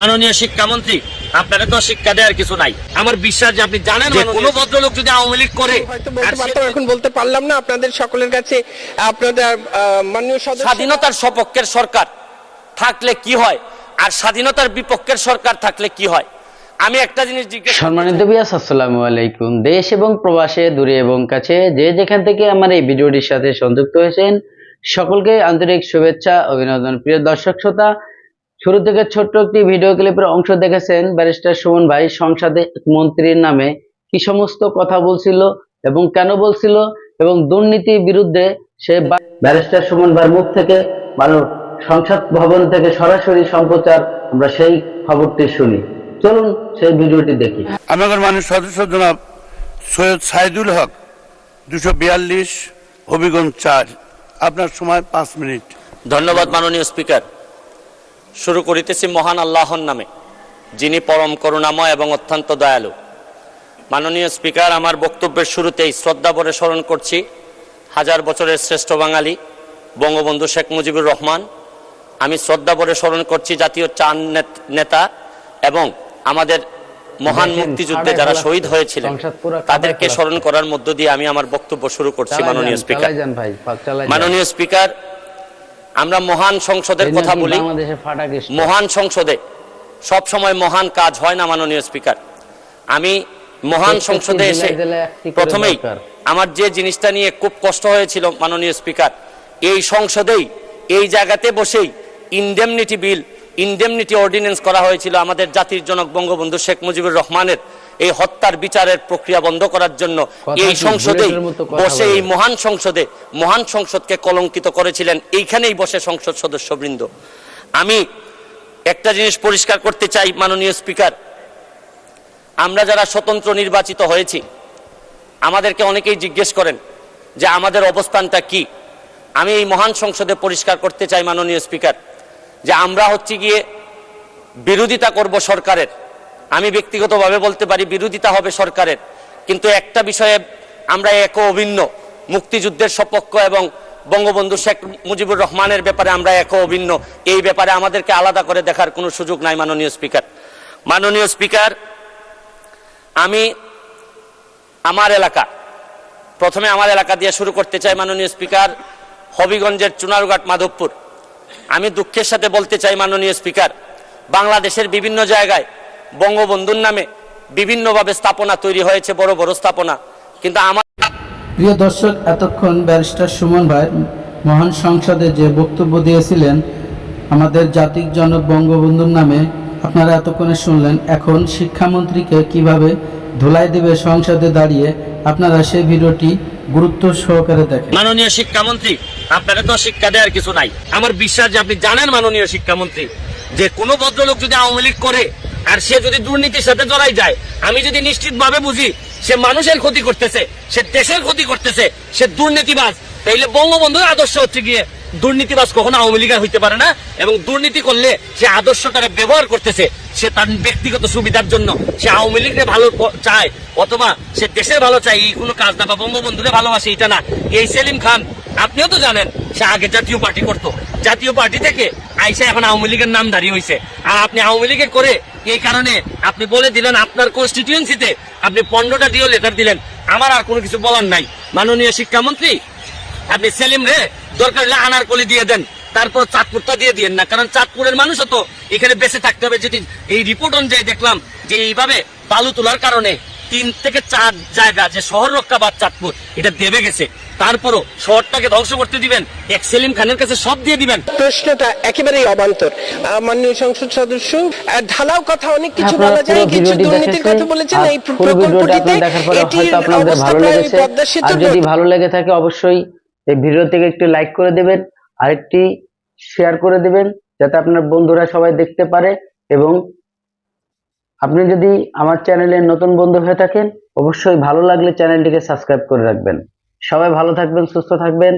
মাননীয় শিক্ষামন্ত্রী আপনারা তো শিক্ষা দেওয়ার কিছু নাই। আমার বিশ্বাস যে আপনি জানেন যে কোনো ভদ্রলোক যদি আওয়ামী লীগ করে এখন বলতে পারলাম না আপনাদের সকলের কাছে আপনাদের মাননীয় সদস্য স্বাধীনতার সপক্ষের সরকার থাকলে কি হয়? আর স্বাধীনতার বিপক্ষের সরকার থাকলে কি হয়? আমি একটা জিনিস জিজ্ঞেস সম্মানিত বিয়াস আসসালামু আলাইকুম। দেশ এবং প্রবাসে দূরে এবং কাছে যে যেখান থেকে আমার এই ভিডিওটির সাথে সংযুক্ত হয়েছেন সকলকে আন্তরিক শুভেচ্ছা অভিনন্দন। প্রিয় দর্শক শ্রোতা শুরু থেকে ছোট্ট একটি ভিডিও ক্লিপের অংশ দেখেছেন ব্যারিস্টার সুমন ভাই সংসদে মন্ত্রীর নামে কি সমস্ত কথা বলছিল এবং কেন বলছিল এবং দুর্নীতির বিরুদ্ধে সে ব্যারিস্টার সুমন ভাইয়ের মুখ থেকে মানুষ সংসদ ভবন থেকে সরাসরি সম্প্রচার আমরা সেই খবরটি শুনি। চলুন সেই ভিডিওটি দেখি। আমাদের মানুষ সদস্য জনাব সৈয়দ সাইদুল হক দুশো বিয়াল্লিশ হবিগঞ্জ চার। আপনার সময় পাঁচ মিনিট। ধন্যবাদ মাননীয় স্পিকার শুরু করিতেছি মহান আল্লাহর নামে যিনি পরম করুণাময় এবং অত্যন্ত দয়ালু। মাননীয় স্পিকার আমার বক্তব্যের শুরুতেই শ্রদ্ধা ভরে স্মরণ করছি হাজার বছরের শ্রেষ্ঠ বাঙালি বঙ্গবন্ধু শেখ মুজিবুর রহমান। আমি শ্রদ্ধা ভরে স্মরণ করছি জাতীয় চান নেত- এবং আমাদের মহান মুক্তিযুদ্ধে যারা শহীদ হয়েছিলেন তাদেরকে স্মরণ করার মধ্য দিয়ে আমি আমার বক্তব্য শুরু করছি মাননীয় স্পিকার। মাননীয় স্পিকার আমরা মহান সংসদের কথা বলি। মহান সংসদে সব সময় মহান কাজ হয় না মাননীয় স্পিকার। আমি মহান সংসদে এসে প্রথমেই আমার যে জিনিসটা নিয়ে খুব কষ্ট হয়েছিল মাননীয় স্পিকার এই সংসদেই এই জায়গাতে বসেই ইন্ডেমনিটি বিল ইনডেমনিটি অর্ডিন্যান্স করা হয়েছিল আমাদের জাতির জনক বঙ্গবন্ধু শেখ মুজিবুর রহমানের এই হত্যার বিচারের প্রক্রিয়া বন্ধ করার জন্য এই কথা বসে এই মহান সংসদে মহান সংসদকে কলঙ্কিত করেছিলেন। এইখানেই বসে সংসদ সদস্যবৃন্দ। আমি একটা জিনিস পরিষ্কার করতে চাই মাননীয় স্পিকার। আমরা যারা স্বতন্ত্র নির্বাচিত হয়েছি আমাদেরকে অনেকেই জিজ্ঞেস করেন যে আমাদের অবস্থানটা কি। আমি এই মহান সংসদে পরিষ্কার করতে চাই মাননীয় স্পিকার। যে আমরা হচ্ছে গিয়ে বিরোধিতা করব সরকারের। আমি ব্যক্তিগতভাবে বলতে পারি বিরোধিতা হবে সরকারের। কিন্তু একটা বিষয়ে আমরা এক অভিন্ন, মুক্তিযুদ্ধের সপক্ষ এবং বঙ্গবন্ধু শেখ মুজিবুর রহমানের ব্যাপারে আমরা এক অভিন্ন। এই ব্যাপারে আমাদেরকে আলাদা করে দেখার কোনো সুযোগ নাই মাননীয় স্পিকার। মাননীয় স্পিকার, আমি আমার এলাকা, প্রথমে আমার এলাকা দিয়ে শুরু করতে চাই মাননীয় স্পিকার হবিগঞ্জের চুনারুঘাট মাধবপুর। আমি দুঃখের সাথে বলতে চাই মাননীয় স্পিকার বাংলাদেশের বিভিন্ন জায়গায় বঙ্গবন্ধুর নামে বিভিন্নভাবে স্থাপনা তৈরি হয়েছে বড় বড় স্থাপনা। কিন্তু আমার প্রিয় দর্শক এতক্ষণ ব্যারিস্টার সুমন ভাই মহান সংসদে যে বক্তব্য দিয়েছিলেন আমাদের জাতির জনক বঙ্গবন্ধুর নামে আপনারা এতক্ষণে শুনলেন এখন শিক্ষামন্ত্রীকে কীভাবে ধুলাই দেবে সংসদে দাঁড়িয়ে আপনারা সেই ভিডিওটি গুরুত্ব সহকারে দেখেন। মাননীয় শিক্ষামন্ত্রী আপনারা তো শিক্ষা দেওয়ার কিছু নাই। আমার বিশ্বাস যে আপনি জানেন মাননীয় শিক্ষামন্ত্রী, যে কোনো ভদ্রলোক যদি আওয়ামী লীগ করে আর সে যদি দুর্নীতির সাথে জড়াই যায়, আমি যদি নিশ্চিত ভাবে বুঝি সে মানুষের ক্ষতি করতেছে, সে দেশের ক্ষতি করতেছে, সে দুর্নীতিবাজ, তাইলে বঙ্গবন্ধুর আদর্শ হচ্ছে গিয়ে দুর্নীতিবাজ কখনো আওয়ামী লীগের হইতে পারে না এবং দুর্নীতি করলে সে আদর্শটারে ব্যবহার করতেছে, সে তার ব্যক্তিগত সুবিধার জন্য সে আওয়ামী লীগের ভালো চায় অথবা সে দেশের ভালো চায়, এই কোনো কাজ না বা বঙ্গবন্ধুরে ভালোবাসে, এটা না। এই সেলিম খান আপনিও তো জানেন, সে আগে জাতীয় পার্টি করতো। জাতীয় পার্টি থেকে আইসা এখন আওয়ামী লীগের নাম দাঁড়িয়ে হয়েছে আর আপনি আওয়ামী লীগে করে এই কারণে আপনি বলে দিলেন, আপনার কনস্টিটিউয়েন্সিতে আপনি পনেরোটা দিয়েও লেটার দিলেন। আমার আর কোনো কিছু বলার নাই। মাননীয় শিক্ষামন্ত্রী, আপনি সেলিম রে, দরকার হলে আনারকলি দিয়ে দেন। তারপর চাঁদপুরটা দিয়ে দিয়েন না, কারণ চাঁদপুরের মানুষও তো এখানে বেঁচে থাকতে হবে। যদি এই রিপোর্ট অনুযায়ী দেখলাম যে এইভাবে বালু তোলার কারণে তিন থেকে চার জায়গা যে শহর রক্ষা বা চাঁদপুর এটা দেবে গেছে। তারপরও শহরটাকে ধ্বংস করতে দিবেন এক সেলিম খানের কাছে সব দিয়ে দিবেন। প্রশ্নটা একেবারেই অবান্তর। মাননীয় সংসদ সদস্য ঢালাও কথা অনেক কিছু আপনারা বলা যায় কিছু দুর্নীতির কথা বলেছেন এই ভিডিওটা প্রকল্পটিতে আপনারা দেখার পরে হয়তো আপনাদের ভালো লেগেছে। পদ্মা আর যদি ভালো লেগে থাকে অবশ্যই এই ভিডিও থেকে একটু লাইক করে দেবেন আরেকটি শেয়ার করে দেবেন যাতে আপনার বন্ধুরা সবাই দেখতে পারে এবং আপনি যদি আমার চ্যানেলে নতুন বন্ধু হয়ে থাকেন, অবশ্যই ভালো লাগলে চ্যানেলটিকে সাবস্ক্রাইব করে রাখবেন। সবাই ভালো থাকবেন, সুস্থ থাকবেন।